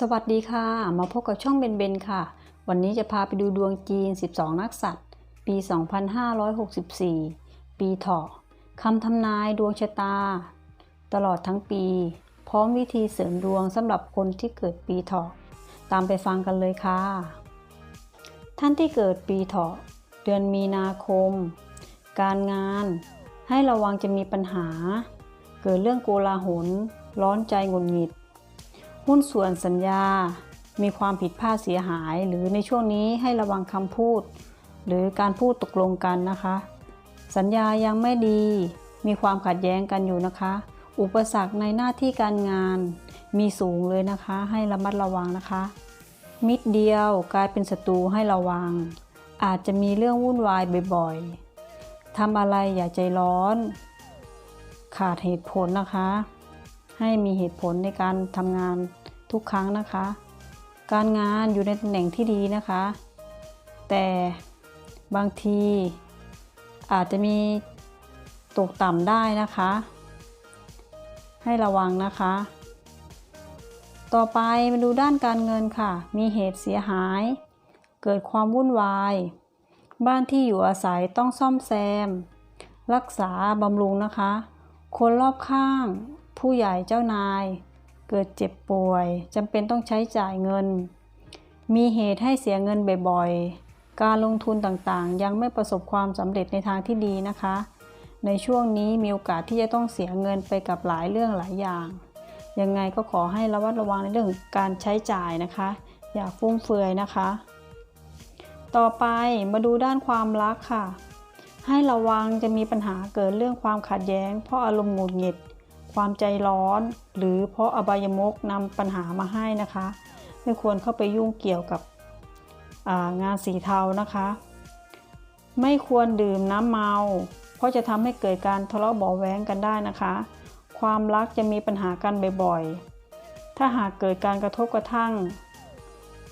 สวัสดีค่ะ มาพบกับช่องเบนเบนค่ะ วันนี้จะพาไปดูดวงจีน 12 นักสัตว์ ปี 2564 ปีเถาะคำทำนายดวงชะตา ตลอดทั้งปี พร้อมวิธีเสริมดวงสำหรับคนที่เกิดปีเถาะตามไปฟังกันเลยค่ะ ท่านที่เกิดปีเถาะเดือนมีนาคม การงาน ให้ระวังจะมีปัญหา เกิดเรื่องโกลาหล ร้อนใจหงุดหงิด หุ้นส่วนสัญญา มีความผิดพลาดเสียหาย หรือในช่วงนี้ให้ระวังคำพูด หรือการพูดตกลงกันนะคะ สัญญายังไม่ดี มีความขัดแย้งกันอยู่นะคะ อุปสรรคในหน้าที่การงาน มีสูงเลยนะคะ ให้ระมัดระวังนะคะ มิตรเดียวกลายเป็นศัตรูให้ระวัง อาจจะมีเรื่องวุ่นวายบ่อยๆทำอะไรอย่าใจร้อน ขาดเหตุผลนะคะ ให้มีเหตุผลในการทำงานทุกครั้งนะคะ การงานอยู่ในตำแหน่งที่ดีนะคะ แต่บางทีอาจจะมีตกต่ำได้นะคะ ให้ระวังนะคะ ต่อไปมาดูด้านการเงินค่ะ มีเหตุเสียหาย เกิดความวุ่นวาย บ้านที่อยู่อาศัยต้องซ่อมแซม รักษาบำรุงนะคะ คนรอบข้าง ผู้ใหญ่เจ้านาย เกิดเจ็บป่วยจำเป็นต้องใช้จ่ายเงิน มีเหตุให้เสียเงินบ่อยๆ การลงทุนต่างๆ ยังไม่ประสบความสำเร็จในทางที่ดีนะคะ ในช่วงนี้มีโอกาสที่จะต้องเสียเงินไปกับหลายเรื่องหลายอย่าง ยังไงก็ขอให้ระวัดระวังในเรื่องการใช้จ่ายนะคะ อย่าฟุ่มเฟือยนะคะ ต่อไปมาดูด้านความรักค่ะให้ระวังจะมีปัญหาเกิดเรื่องความขัดแย้ง เพราะอารมณ์หงุดหงิด ความใจร้อน หรือเพราะอบายมุกนำปัญหามาให้นะคะ ไม่ควรเข้าไปยุ่งเกี่ยวกับงานสีเทานะคะ ไม่ควรดื่มน้ำเมา เพราะจะทำให้เกิดการทะเลาะเบาะแว้งกันได้นะคะ ความรักจะมีปัญหากันบ่อยๆ ถ้าหากเกิดการกระทบกระทั่ง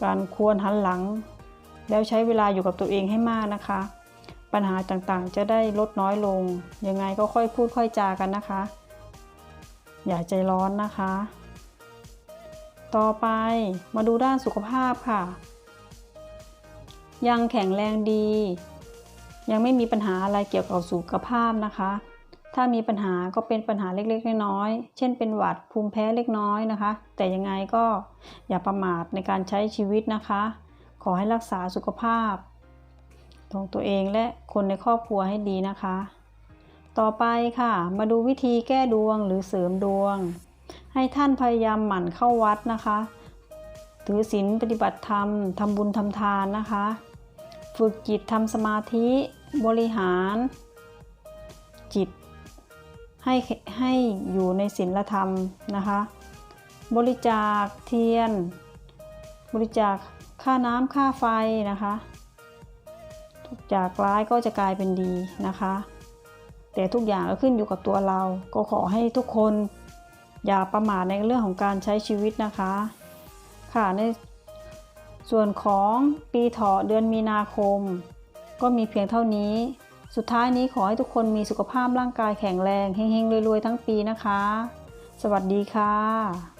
การควรหันหลัง แล้วใช้เวลาอยู่กับตัวเองให้มากนะคะ ปัญหาต่างๆ จะได้ลดน้อยลง ยังไงก็ค่อยพูดค่อยจากันนะคะ อย่าใจร้อนนะคะ ต่อไปมาดูด้านสุขภาพค่ะ ยังแข็งแรงดี ยังไม่มีปัญหาอะไรเกี่ยวกับสุขภาพนะคะ ถ้ามีปัญหาก็เป็นปัญหาเล็กๆ น้อยๆ เช่นเป็นหวัดภูมิแพ้เล็กน้อยนะคะ แต่ยังไงก็อย่าประมาทในการใช้ชีวิตนะคะ ขอให้รักษาสุขภาพของตัวเองและคนในครอบครัวให้ดีนะคะ ต่อไปค่ะ มาดูวิธีแก้ดวงหรือเสริมดวง ให้ท่านพยายามหมั่นเข้าวัดนะคะ ถือศีลปฏิบัติธรรมทำบุญทำทานนะคะ ฝึกจิตทำสมาธิบริหาร จิต ให้ให้อยู่ในศีลธรรมนะคะ บริจาคเทียน บริจาคค่าน้ำค่าไฟนะคะ ทุกจากร้ายก็จะกลายเป็นดีนะคะ แต่ทุกอย่างก็ขึ้นอยู่กับตัวเรา ก็ขอให้ทุกคน อย่าประมาทในเรื่องของการใช้ชีวิตนะคะ ค่ะในส่วนของปีเถาะเดือนมีนาคม ก็มีเพียงเท่านี้ สุดท้ายนี้ขอให้ทุกคนมีสุขภาพร่างกายแข็งแรงเฮงๆรวยๆทั้งปีนะคะ สวัสดีค่ะ